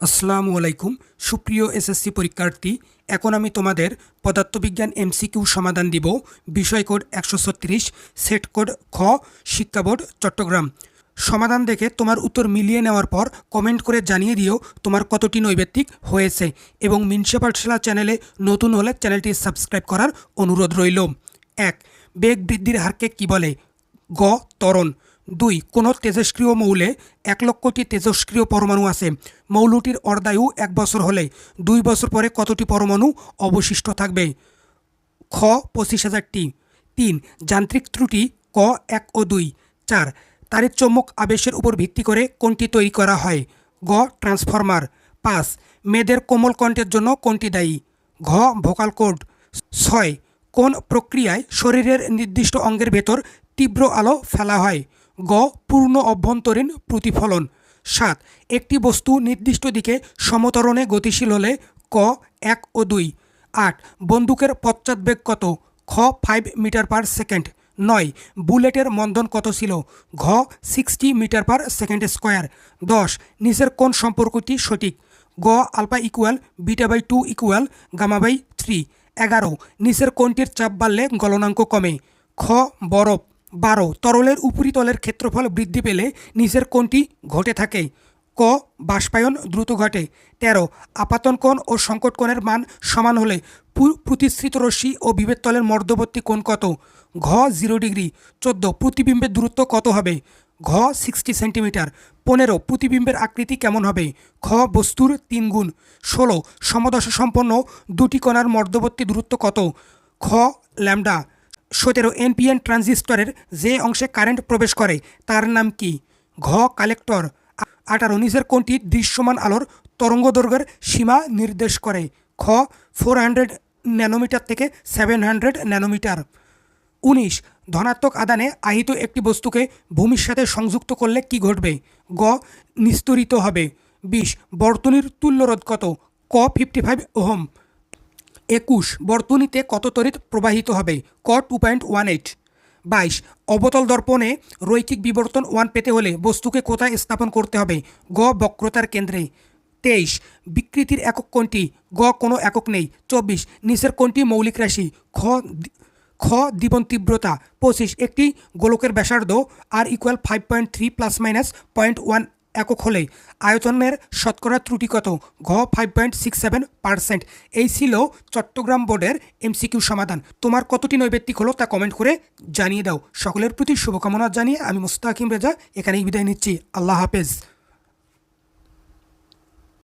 আসসালামু আলাইকুম, সুপ্রিয় এসএসসি পরীক্ষার্থী, এখন আমি তোমাদের পদার্থবিজ্ঞান এমসিকিউ সমাধান দিব, বিষয় কোড একশো ছত্রিশ, সেট কোড খ, শিক্ষা বোর্ড চট্টগ্রাম। সমাধান দেখে তোমার উত্তর মিলিয়ে নেওয়ার পর কমেন্ট করে জানিয়ে দিও তোমার কতটি নৈবেত্তিক হয়েছে এবং মিনসা পাঠশালা চ্যানেলে নতুন হলে চ্যানেলটি সাবস্ক্রাইব করার অনুরোধ রইল। এক, বেগ বৃদ্ধির হারকে কী বলে? গ, ত্বরণ। দুই কোনো তেজস্ক্রিয় মৌলে এক লক্ষটি তেজস্ক্রিয় পরমাণু আছে। মৌলটির অর্ধায়ু এক বছর হলে, দুই বছর পরে কতটি পরমাণু অবশিষ্ট থাকবে? খ, পঁচিশ হাজারটি। তিন, যান্ত্রিক ত্রুটি ক, এক ও দুই। চার তারের চৌম্বক আবেশের উপর ভিত্তি করে কোনটি তৈরি করা হয়? গ, ট্রান্সফরমার। পাঁচ, মেয়েদের কোমল কণ্ঠের জন্য কোনটি দায়ী? ঘ, ভোকাল কোড। ছয়, কোন প্রক্রিয়ায় শরীরের নির্দিষ্ট অঙ্গের ভেতর তীব্র আলো ফেলা হয়? গ, পূর্ণ অভ্যন্তরীণ প্রতিফলন। সাত, একটি বস্তু নির্দিষ্ট দিকে সমতরণে গতিশীল হলে ক, এক ও দুই। আট, বন্দুকের পশ্চাৎবেগ কত? খ ফাইভ মিটার পার সেকেন্ড নয়, বুলেটের মন্দন কত ছিল? ঘ sixty metre per second square দশ, নিচের কোন সম্পর্কটি সঠিক। গ alpha equal beta by two equal gamma by three এগারো, নিচের কোনটির চাপ বাড়লে গলনাঙ্ক কমে। খ, বরফ। বারো, তরলের উপরিতলের ক্ষেত্রফল বৃদ্ধি পেলে নিচের কোনটি ঘটে থাকে। ক, বাষ্পায়ন দ্রুত ঘটে। তেরো, আপাতন কোণ ও সংকট কোণের মান সমান হলে প্রতিশ্রিত রশ্মি ও বিভেদ তলের মধ্যবর্তী কোণ কত? ঘ, জিরো ডিগ্রি। চোদ্দ, প্রতিবিম্বের দূরত্ব কত হবে? ঘ, সিক্সটি সেন্টিমিটার। পনেরো, প্রতিবিম্বের আকৃতি কেমন হবে? খ, বস্তুর তিন গুণ। ষোলো, সমদশা সম্পন্ন দুটি কণার মধ্যবর্তী দূরত্ব কত? খ, ল্যামডা। সতেরো এনপিএন ট্রানজিস্টরের যে অংশে কারেন্ট প্রবেশ করে, তার নাম কি? ঘ, কালেক্টর। আঠারো নিচের কোনটি দৃশ্যমান আলোর তরঙ্গদৈর্ঘ্যের সীমা নির্দেশ করে। খ, ফোর হান্ড্রেড ন্যানোমিটার থেকে সেভেন হান্ড্রেড ন্যানোমিটার। উনিশ, ধনাত্মক আদানে আহিত একটি বস্তুকে ভূমির সাথে সংযুক্ত করলে কি ঘটবে? গ, নিস্তরিত হবে। বিশ, বর্তনীর তুল্যরোধ কত? ক, ফিফটি ফাইভ ওহম। একুশ, বর্তনীতে কত তড়িৎ প্রবাহিত হবে? ক টু পয়েন্ট ওয়ান এইট বাইশ, অবতল দর্পণে রৈখিক বিবর্তন ওয়ান পেতে হলে বস্তুকে কোথায় স্থাপন করতে হবে? গ, বক্রতার কেন্দ্রে। তেইশ, বিকৃতির একক কোনটি গ, কোনো একক নেই। চব্বিশ, নিচের কোনটি মৌলিক রাশি। খ খ, দ্বিবন তীব্রতা। পঁচিশ, একটি গোলকের ব্যাসার্ধ আর equal five point three plus minus point one একক হলে আয়তনের শতকরা ত্রুটি কত? ঘ five point six seven percent এই ছিল চট্টগ্রাম বোর্ডের এমসিকিউ সমাধান। তোমার কতটি নৈবেত্তিক হলো তা কমেন্ট করে জানিয়ে দাও। সকলের প্রতি শুভকামনা জানিয়ে আমি মুস্তাকিম রেজা, এখানেই বিদায় নিচ্ছি। আল্লাহ হাফেজ।